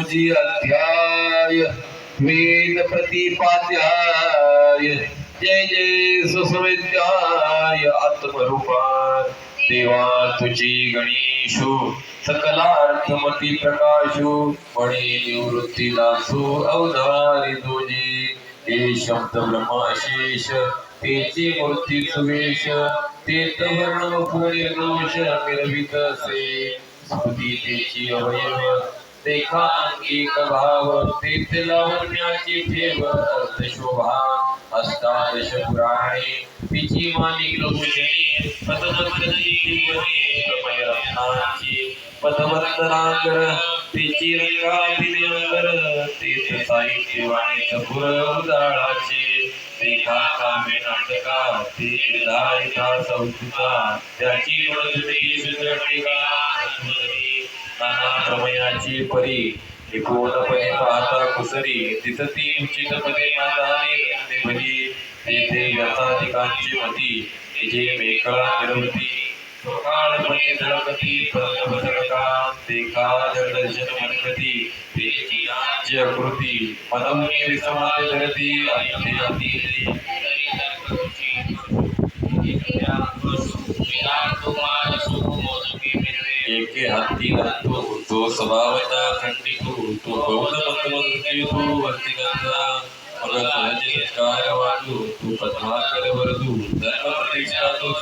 तुझी अध्याय वेद प्रतिपाद्याय जय जय सुसविद्याय आत्मरूपा देवा तुझी गणेशु, सकलार्थमती प्रकाशु मणी निवृत्ती दासु अवधारी तुझी हे शब्द ब्रह्माशेष तेची मूर्ती सुवेश, ते तवर्ण निर्दोष निर्वित असे स्मृती तेची अवयव देखा अंगिक भाव ते लावण्याची ठेव अर्थशोभा अष्टादश पुराणे तिची मानिक प्रमय रत्नाची पदवंदनागर तिची रंगाभिनयंगर तीर्थ साहित्य वाणी सपुर उदाळाचे देखा काव्य नाटका ते निर्धारिता संस्कृता त्याची गुणधुती सुदृढिका तनयाची परी निपुणपणे पाहता कुसरी दिसती उचितपणे नादाने भरी येथे याचा मती तिचे मेकळा मिरवती सकाळपणे धडकती पल्लवसरका ते कालदर्शन धरती खंडितो तो गौण मंत्र तू वरती गंगा मग सहज सत्कार वाटू तू पद्माकर वरदू, धर्म प्रतिष्ठा तो